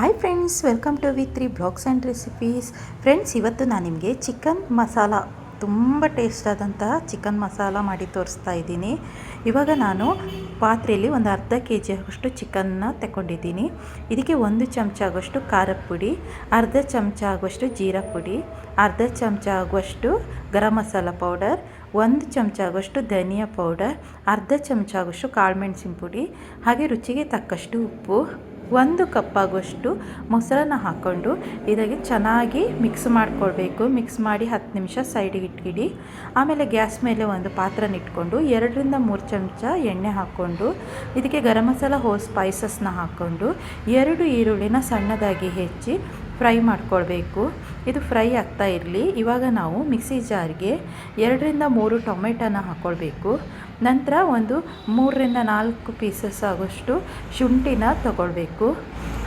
Hi friends welcome to V three blogs and recipes friends ಇವತ್ತು ನಾನು ನಿಮಗೆ chicken masala ತುಂಬ ಟೇಸ್ಟ್ ಆದಂತಹ ಚಿಕನ್ ಮಸಾಲ ಮಾಡಿ ತೋರಿಸ್ತಾ ಇದ್ದೀನಿ. ಇವಾಗ ನಾನು ಪಾತ್ರೆಯಲ್ಲಿ ಒಂದು ಅರ್ಧ ಕೆ ಜಿ ಆಗೋಷ್ಟು ಚಿಕನ್ನ ತಗೊಂಡಿದ್ದೀನಿ ಇದಕ್ಕೆ ಒಂದು ಚಮಚ ಆಗೋಷ್ಟು ಖಾರದ ಪುಡಿ, ಅರ್ಧ ಚಮಚ ಆಗುವಷ್ಟು ಜೀರಾ ಪುಡಿ, ಅರ್ಧ ಚಮಚ ಆಗುವಷ್ಟು ಗರಂ ಮಸಾಲ ಪೌಡರ್ ಒಂದು ಚಮಚ ಆಗುವಷ್ಟು ಧನಿಯಾ ಪೌಡರ್ ಅರ್ಧ ಚಮಚ ಆಗುವಷ್ಟು ಕಾಳುಮೆಣಸಿನ ಪುಡಿ, ಹಾಗೆ ರುಚಿಗೆ ತಕ್ಕಷ್ಟು ಉಪ್ಪು ಒಂದು ಕಪ್ಪಾಗುವಷ್ಟು ಮೊಸರನ್ನು ಹಾಕ್ಕೊಂಡು ಇದಾಗಿ ಚೆನ್ನಾಗಿ ಮಿಕ್ಸ್ ಮಾಡ್ಕೊಳ್ಬೇಕು. ಮಿಕ್ಸ್ ಮಾಡಿ ಹತ್ತು ನಿಮಿಷ ಸೈಡಿಗೆ ಇಟ್ಕಿಡಿ ಆಮೇಲೆ ಗ್ಯಾಸ್ ಮೇಲೆ ಒಂದು ಪಾತ್ರನ ಇಟ್ಕೊಂಡು ಎರಡರಿಂದ ಮೂರು ಚಮಚ ಎಣ್ಣೆ ಹಾಕ್ಕೊಂಡು ಇದಕ್ಕೆ ಗರಂ ಮಸಾಲ ಹೋ ಸ್ಪೈಸಸ್ನ ಹಾಕ್ಕೊಂಡು ಎರಡು ಈರುಳ್ಳಿನ ಸಣ್ಣದಾಗಿ ಹೆಚ್ಚಿ ಫ್ರೈ ಮಾಡ್ಕೊಳ್ಬೇಕು. ಇದು ಫ್ರೈ ಆಗ್ತಾ ಇರಲಿ. ಇವಾಗ ನಾವು ಮಿಕ್ಸಿ ಜಾರ್ಗೆ ಎರಡರಿಂದ ಮೂರು ಟೊಮೆಟೊನ ಹಾಕ್ಕೊಳ್ಬೇಕು ನಂತರ ಒಂದು ಮೂರರಿಂದ ನಾಲ್ಕು ಪೀಸಸ್ ಆಗೋಷ್ಟು ಶುಂಠಿನ ತಗೊಳ್ಬೇಕು.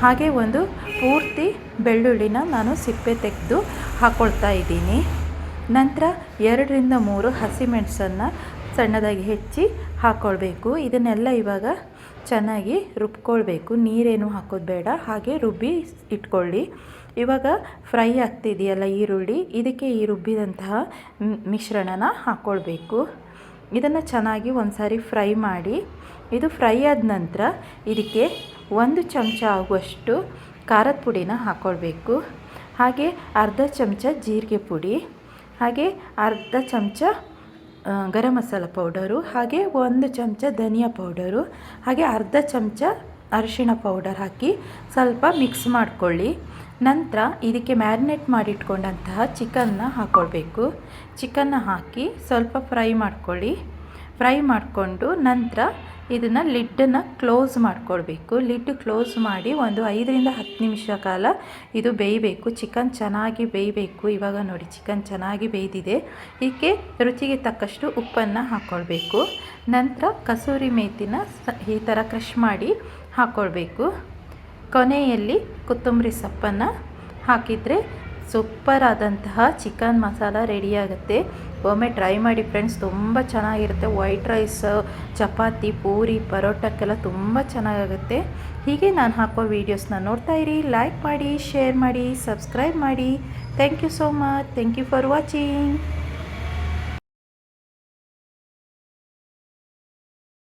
ಹಾಗೆ ಒಂದು ಪೂರ್ತಿ ಬೆಳ್ಳುಳ್ಳಿನ ನಾನು ಸಿಪ್ಪೆ ತೆಗೆದು ಹಾಕ್ಕೊಳ್ತಾ ಇದ್ದೀನಿ. ನಂತರ ಎರಡರಿಂದ ಮೂರು ಹಸಿಮೆಣಸನ್ನು ಸಣ್ಣದಾಗಿ ಹೆಚ್ಚಿ ಹಾಕ್ಕೊಳ್ಬೇಕು ಇದನ್ನೆಲ್ಲ ಇವಾಗ ಚೆನ್ನಾಗಿ ರುಬ್ಕೊಳ್ಬೇಕು. ನೀರೇನು ಹಾಕೋದು ಬೇಡ. ಹಾಗೆ ರುಬ್ಬಿ ಇಟ್ಕೊಳ್ಳಿ. ಇವಾಗ ಫ್ರೈ ಆಗ್ತಿದೆಯಲ್ಲ ಈರುಳ್ಳಿ, ಇದಕ್ಕೆ ಈ ರುಬ್ಬಿದಂತಹ ಮಿಶ್ರಣನ ಹಾಕ್ಕೊಳ್ಬೇಕು ಇದನ್ನು ಚೆನ್ನಾಗಿ ಒಂದು ಸಾರಿ ಫ್ರೈ ಮಾಡಿ, ಇದು ಫ್ರೈ ಆದ ನಂತರ ಇದಕ್ಕೆ ಒಂದು ಚಮಚ ಆಗುವಷ್ಟು ಖಾರದ ಪುಡಿನ ಹಾಕ್ಕೊಳ್ಬೇಕು ಹಾಗೆ ಅರ್ಧ ಚಮಚ ಜೀರಿಗೆ ಪುಡಿ, ಹಾಗೆ ಅರ್ಧ ಚಮಚ ಗರಂ ಮಸಾಲ ಪೌಡರು, ಹಾಗೆ ಒಂದು ಚಮಚ ಧನಿಯಾ ಪೌಡರು, ಹಾಗೆ ಅರ್ಧ ಚಮಚ ಅರಿಶಿಣ ಪೌಡರ್ ಹಾಕಿ ಸ್ವಲ್ಪ ಮಿಕ್ಸ್ ಮಾಡಿಕೊಳ್ಳಿ. ನಂತರ ಇದಕ್ಕೆ ಮ್ಯಾರಿನೇಟ್ ಮಾಡಿಟ್ಕೊಂಡಂತಹ ಚಿಕನ್ನ ಹಾಕ್ಕೊಳ್ಬೇಕು ಚಿಕನ್ನ ಹಾಕಿ ಸ್ವಲ್ಪ ಫ್ರೈ ಮಾಡ್ಕೊಳ್ಳಿ. ಫ್ರೈ ಮಾಡಿಕೊಂಡು ನಂತರ ಇದನ್ನು ಲಿಡ್ಡನ್ನು ಕ್ಲೋಸ್ ಮಾಡಿಕೊಳ್ಬೇಕು. ಲಿಡ್ ಕ್ಲೋಸ್ ಮಾಡಿ ಒಂದು ಐದರಿಂದ ಹತ್ತು ನಿಮಿಷ ಕಾಲ ಇದು ಬೇಯಬೇಕು. ಚಿಕನ್ ಚೆನ್ನಾಗಿ ಬೇಯಬೇಕು. ಇವಾಗ ನೋಡಿ ಚಿಕನ್ ಚೆನ್ನಾಗಿ ಬೇಯ್ದಿದೆ. ಇದಕ್ಕೆ ರುಚಿಗೆ ತಕ್ಕಷ್ಟು ಉಪ್ಪನ್ನು ಹಾಕ್ಕೊಳ್ಬೇಕು ನಂತರ ಕಸೂರಿ ಮೇತಿನ ಈ ಥರ ಕ್ರಷ್ ಮಾಡಿ ಹಾಕ್ಕೊಳ್ಬೇಕು ಕೊನೆಯಲ್ಲಿ ಕೊತ್ತಂಬರಿ ಸೊಪ್ಪನ್ನು ಹಾಕಿದರೆ ಸೂಪರ್ ಆದಂತಹ ಚಿಕನ್ ಮಸಾಲ ರೆಡಿಯಾಗುತ್ತೆ ಒಮ್ಮೆ ಟ್ರೈ ಮಾಡಿ ಫ್ರೆಂಡ್ಸ್ ತುಂಬ ಚೆನ್ನಾಗಿರುತ್ತೆ. ವೈಟ್ ರೈಸ್ ಚಪಾತಿ, ಪೂರಿ, ಪರೋಟಕ್ಕೆಲ್ಲ ತುಂಬ ಚೆನ್ನಾಗಾಗುತ್ತೆ. ಹೀಗೆ ನಾನು ಹಾಕೋ ವೀಡಿಯೋಸ್ನ ನೋಡ್ತಾ ಇರಿ. ಲೈಕ್ ಮಾಡಿ ಶೇರ್ ಮಾಡಿ ಸಬ್ಸ್ಕ್ರೈಬ್ ಮಾಡಿ. Thank you so much thank you for watching